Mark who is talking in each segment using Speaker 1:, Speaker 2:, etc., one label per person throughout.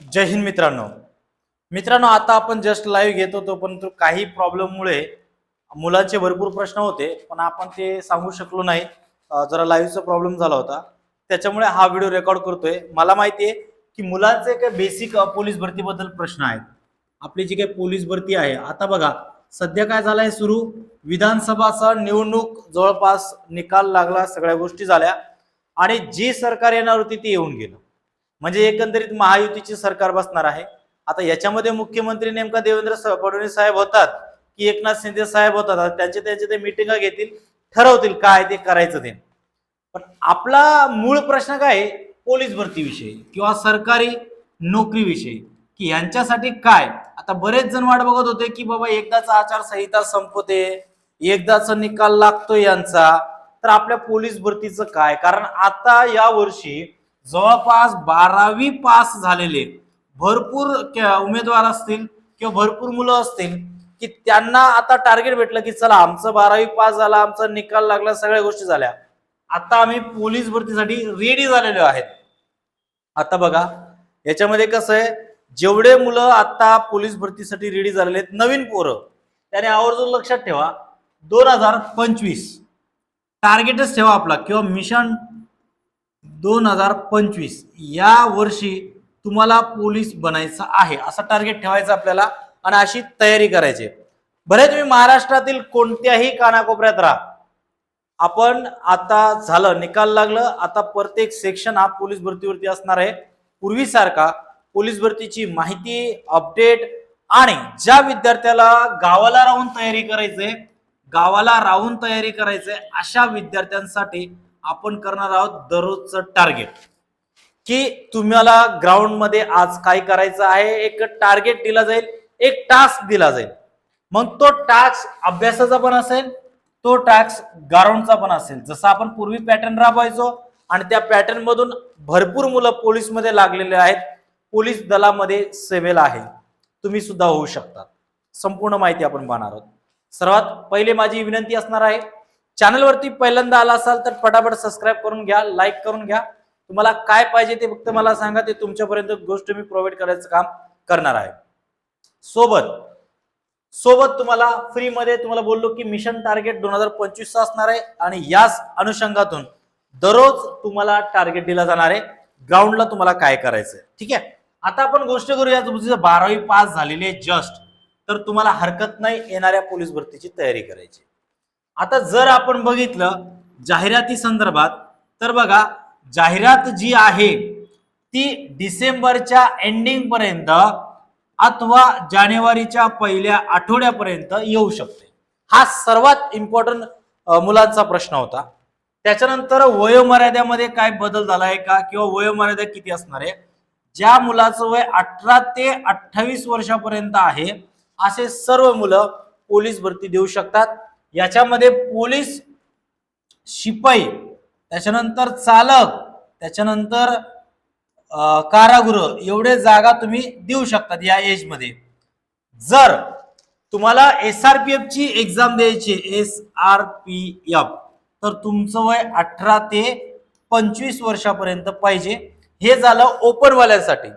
Speaker 1: जय हिंद मित्रांनो. मित्रांनो आता आपण जस्ट लाईव्ह घेत होतो परंतु काही प्रॉब्लेममुळे मुलांचे भरपूर प्रश्न होते पण आपण ते सांगू शकलो नाही. जरा लाईव्हचा प्रॉब्लेम झाला होता. त्याच्यामुळे हा व्हिडिओ रेकॉर्ड करतोय. मला माहिती आहे की मुलांचे काही बेसिक पोलीस भरतीबद्दल प्रश्न आहेत. आपली जी काही पोलीस भरती आहे आता बघा सध्या काय झालंय सुरू? विधानसभाचा निवडणूक जवळपास निकाल लागला सगळ्या गोष्टी झाल्या. आणि जी सरकार येणार होती ती येऊन गेलं. म्हणजे एकंदरीत महायुतीची सरकार बसणार आहे. आता याच्यामध्ये मुख्यमंत्री नेमका देवेंद्र फडणवीस साहेब होतात की एकनाथ शिंदे साहेब होतात? त्यांचे त्यांचे ते मिटिंगा घेतील ठरवतील काय ते करायचं ते. पण आपला मूळ प्रश्न काय आहे? पोलीस भरतीविषयी किंवा सरकारी नोकरीविषयी की यांच्यासाठी काय? आता बरेच जण वाट बघत होते की बाबा एकदाचा आचारसंहिता संपते एकदाचा निकाल लागतोय यांचा. तर आपल्या पोलीस भरतीचं काय? कारण आता या वर्षी जवळपास बारावी पास झालेले भरपूर उमेदवार असतील किंवा भरपूर मुलं असतील की त्यांना आता टार्गेट भेटलं की चला आमचं बारावी पास झाला आमचा निकाल लागला सगळ्या गोष्टी झाल्या. आता आम्ही पोलीस भरतीसाठी रेडी झालेलो आहेत. आता बघा याच्यामध्ये कसं आहे जेवढे मुलं आता पोलीस भरतीसाठी रेडी झालेले आहेत नवीन पोरं त्याने आवर्जून लक्षात ठेवा दोन हजार पंचवीस. टार्गेटच ठेवा आपला किंवा मिशन दोन हजार पंचवीस. या वर्षी तुम्हाला पोलीस बनायचं आहे. असं टार्गेट ठेवायचं आपल्याला आणि अशी तयारी करायची. बरे तुम्ही महाराष्ट्रातील कोणत्याही कानाकोपऱ्यात राहा. आपण आता झालं निकाल लागलं. आता प्रत्येक सेक्शन हा पोलीस भरतीवरती असणार आहे. पूर्वीसारखा पोलीस भरतीची माहिती अपडेट आणि ज्या विद्यार्थ्याला गावाला राहून तयारी करायचंय गावाला राहून तयारी करायचंय अशा विद्यार्थ्यांसाठी आपण करणार आहोत दररोजचं टार्गेट की तुम्हाला ग्राउंडमध्ये आज काय करायचं आहे? एक टार्गेट दिला जाईल एक टास्क दिला जाईल. मग तो टास्क अभ्यासाचा पण असेल तो टास्क ग्राउंडचा पण असेल. जसं आपण पूर्वी पॅटर्न राबवायचो आणि त्या पॅटर्न मधून भरपूर मुलं पोलीसमध्ये लागलेले आहेत. पोलीस दलामध्ये सेवेला आहे. तुम्ही सुद्धा होऊ शकता. संपूर्ण माहिती आपण पाहणार आहोत. सर्वात पहिले माझी विनंती असणार आहे चॅनलवरती पहिल्यांदा आला असाल तर पटापट सबस्क्राईब करून घ्या लाईक करून घ्या. तुम्हाला काय पाहिजे ते फक्त मला सांगा ते तुमच्यापर्यंत गोष्ट मी प्रोव्हाइड करायचं काम करणार आहे. सोबत सोबत तुम्हाला फ्री मध्ये तुम्हाला बोललो की मिशन टार्गेट दोन हजार पंचवीस असणार आहे आणि याच अनुषंगातून दररोज तुम्हाला टार्गेट दिला जाणार आहे. ग्राउंडला तुम्हाला काय करायचं ठीक आहे? आता आपण गोष्ट करूया तुमची बारावी पास झालेली आहे जस्ट तर तुम्हाला हरकत नाही येणाऱ्या पोलीस भरतीची तयारी करायची. आता जर आपण बघितलं जाहिराती संदर्भात तर बघा जाहिरात जी आहे ती डिसेंबरच्या एंडिंग पर्यंत अथवा जानेवारीच्या पहिल्या आठवड्यापर्यंत येऊ शकते. हा सर्वात इम्पॉर्टंट मुलांचा प्रश्न होता. त्याच्यानंतर वयोमर्याद्यामध्ये काय बदल झाला आहे का? किंवा वयोमर्यादा किती असणार आहे? ज्या मुलाचं वय अठरा ते अठ्ठावीस वर्षापर्यंत आहे असे सर्व मुलं पोलीस भरती देऊ शकतात. याच्यामध्ये पोलीस शिपाई त्याच्यानंतर चालक त्याच्यानंतर कारागृह एवढे जागा तुम्ही देऊ शकतात या एजमध्ये. जर तुम्हाला एस आर पी एफ ची एक्झाम द्यायची एस आर पी एफ तर तुमचं वय अठरा ते पंचवीस वर्षापर्यंत पाहिजे. हे झालं ओपनवाल्यांसाठी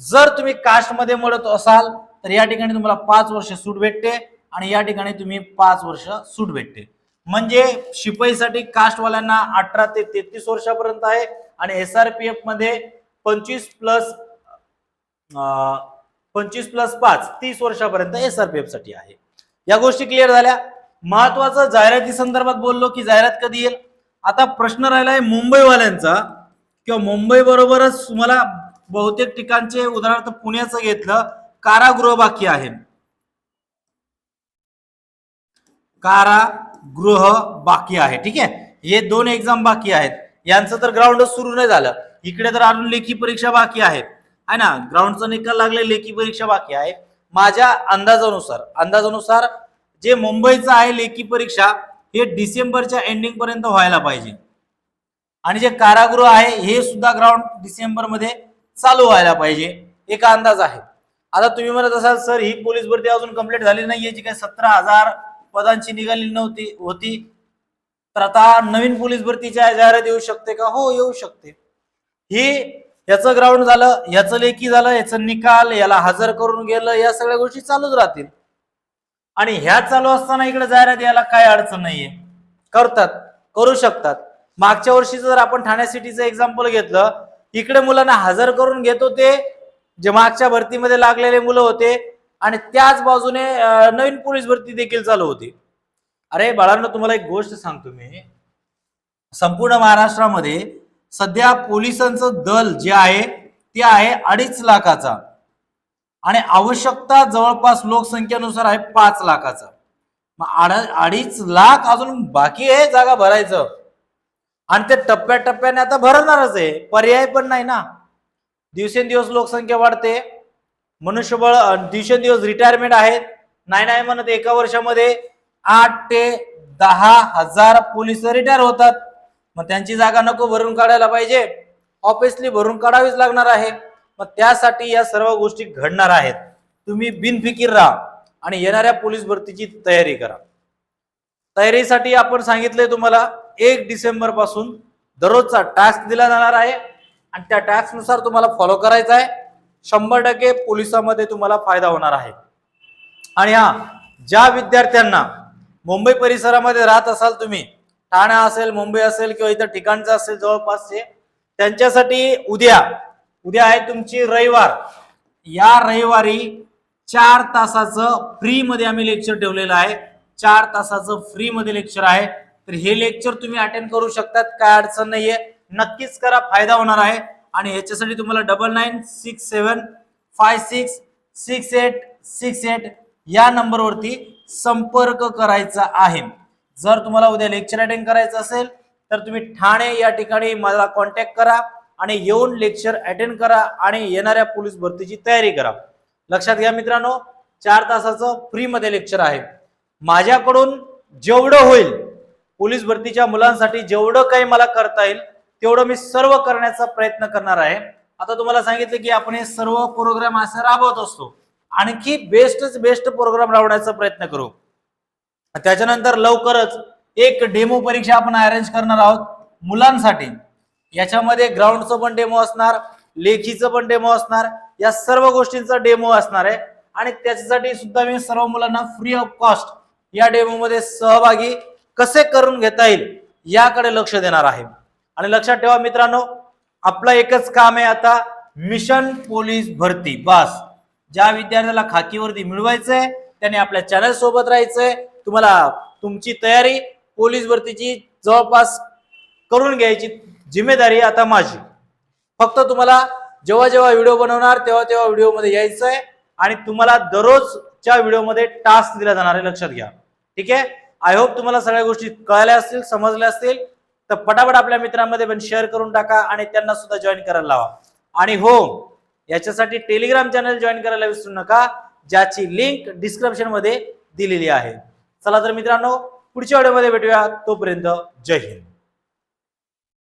Speaker 1: जर तुम्ही कास्टमध्ये मडत असाल तर या ठिकाणी तुम्हाला पाच वर्ष सूट भेटते. आणि या ठिकाणी तुम्ही पाच वर्ष सूट भेटते. म्हणजे शिपाईसाठी कास्टवाल्यांना अठरा ते तेहतीस वर्षापर्यंत आहे आणि एस आर पी एफमध्ये पंचवीस प्लस पंचवीस प्लस पाच तीस वर्षापर्यंत एस आर पी एफसाठी आहे. या गोष्टी क्लिअर झाल्या. महत्वाचं जाहिराती संदर्भात बोललो की जाहिरात कधी येईल? आता प्रश्न राहिला आहे मुंबईवाल्यांचा. किंवा मुंबई बरोबरच तुम्हाला बहुतेक ठिकाणचे उदाहरणार्थ पुण्याचं घेतलं कारागृह बाकी आहे. कारागृह बाकी आहे ठीक आहे? हे दोन एक्झाम बाकी आहेत. यांचं तर ग्राउंडच सुरू नाही झालं. इकडे तर अजून लेखी परीक्षा बाकी आहेत. आहे ना? ग्राउंडचा निकाल लागले लेखी परीक्षा बाकी आहे. माझ्या अंदाजानुसार अंदाजानुसार जे मुंबईचं आहे लेखी परीक्षा हे डिसेंबरच्या एंडिंग पर्यंत व्हायला पाहिजे. आणि जे कारागृह आहे हे सुद्धा ग्राउंड डिसेंबरमध्ये चालू व्हायला पाहिजे. एक अंदाज आहे. आता तुम्ही म्हणत असाल सर ही पोलीस भरती अजून कंप्लीट झाली नाही जी काय सतरा हजार पदांची निघाली नव्हती होती. तर आता नवीन पोलीस भरतीच्या जाहिरात येऊ शकते का? हो येऊ शकते. ही याचं ग्राउंड झालं याचं लेखी झालं याचं निकाल याला हजर करून गेलं या सगळ्या गोष्टी चालूच राहतील. आणि ह्या चालू असताना इकडे जाहिरात यायला काय अडचण नाहीये. करतात करू शकतात. मागच्या वर्षीचं जर आपण ठाणे सिटीचं एक्झाम्पल घेतलं इकडे मुलांना हजर करून घेत होते जे मागच्या भरतीमध्ये लागलेले मुलं होते आणि त्याच बाजूने नवीन पोलीस भरती देखील चालू होती. अरे बाळांना तुम्हाला एक गोष्ट सांगतो मी. संपूर्ण महाराष्ट्रामध्ये सध्या पोलिसांचं दल जे आहे ते आहे अडीच लाखाचा. आणि आवश्यकता जवळपास लोकसंख्येनुसार आहे पाच लाखाचा. मग अड- अडीच लाख अजून बाकी आहे जागा भरायचं. आणि ते टप्प्याटप्प्याने आता भरणारच आहे. पर्याय पण नाही ना. दिवसेंदिवस लोकसंख्या वाढते. मनुष्यबळ दिवसेंदिवस रिटायरमेंट आहेत नाही नाही म्हणत एका वर्षामध्ये आठ ते दहा हजार पोलीस रिटायर होतात. मग त्यांची जागा नको भरून काढायला पाहिजे. ऑब्विसली भरून काढावीच लागणार आहे. मग त्यासाठी या सर्व गोष्टी घडणार आहेत. तुम्ही बिनफिकीर राहा आणि येणाऱ्या पोलीस भरतीची तयारी करा. तयारीसाठी आपण सांगितलंय तुम्हाला एक डिसेंबरपासून दररोजचा टास्क दिला जाणार आहे. आणि त्या टास्कनुसार तुम्हाला फॉलो करायचा आहे. शंभर टक्के पोलिसामध्ये तुम्हाला फायदा होणार आहे. आणि हा ज्या विद्यार्थ्यांना मुंबई परिसरामध्ये राहत असाल तुम्ही ठाणे असेल मुंबई असेल किंवा इतर ठिकाणचं असेल जवळपासचे त्यांच्यासाठी उद्या उद्या आहे तुमची रविवार. या रविवारी चार तासाचं फ्री मध्ये आम्ही लेक्चर ठेवलेलं आहे. चार तासाचं फ्री मध्ये लेक्चर आहे. तर हे लेक्चर तुम्ही अटेंड करू शकतात काय अडचण नाहीये. नक्कीच करा फायदा होणार आहे. आणि ह्याच्यासाठी तुम्हाला double nine six seven five six six eight six eight या नंबरवरती संपर्क करायचा आहे. जर तुम्हाला उद्या लेक्चर अटेंड करायचं असेल तर तुम्ही ठाणे या ठिकाणी मला कॉन्टॅक्ट करा आणि येऊन लेक्चर अटेंड करा आणि येणाऱ्या पोलीस भरतीची तयारी करा. लक्षात घ्या मित्रांनो चार तासाचं फ्रीमध्ये लेक्चर आहे. माझ्याकडून जेवढं होईल पोलीस भरतीच्या मुलांसाठी जेवढं काही मला करता येईल तेवढं मी सर्व करण्याचा प्रयत्न करणार आहे. आता तुम्हाला सांगितलं की आपण हे सर्व प्रोग्राम असे राबवत असतो. आणखी बेस्टच बेस्ट प्रोग्राम राबवण्याचा प्रयत्न करू. त्याच्यानंतर लवकरच एक डेमो परीक्षा आपण अरेंज करणार आहोत मुलांसाठी. याच्यामध्ये ग्राउंडचं पण डेमो असणार लेखीचं पण डेमो असणार या सर्व गोष्टींचा डेमो असणार आहे. आणि त्याच्यासाठी सुद्धा मी सर्व मुलांना फ्री ऑफ कॉस्ट या डेमो मध्ये सहभागी कसे करून घेता येईल याकडे लक्ष देणार आहे. आणि लक्षात ठेवा मित्रांनो आपलं एकच काम आहे आता मिशन पोलीस भरती. बस. ज्या विद्यार्थ्याला खाकीवरती मिळवायचंय त्याने आपल्या चॅनल सोबत राहायचंय. तुम्हाला तुमची तयारी पोलीस भरतीची जवळपास करून घ्यायची जिम्मेदारी आता माझी. फक्त तुम्हाला जेव्हा जेव्हा व्हिडिओ बनवणार तेव्हा तेव्हा व्हिडिओमध्ये यायचंय आणि तुम्हाला दररोजच्या व्हिडिओमध्ये टास्क दिला जाणार आहे लक्षात घ्या. ठीक आहे? आय होप तुम्हाला सगळ्या गोष्टी कळल्या असतील समजल्या असतील. तर पटापट आपल्या मित्रांमध्ये पण शेअर करून टाका आणि त्यांना सुद्धा जॉईन करायला लावा. आणि हो याच्यासाठी टेलिग्राम चॅनल जॉईन करायला विसरू नका ज्याची लिंक डिस्क्रिप्शनमध्ये दिलेली आहे. चला तर मित्रांनो पुढच्या व्हिडिओमध्ये भेटूया. तोपर्यंत जय हिंद.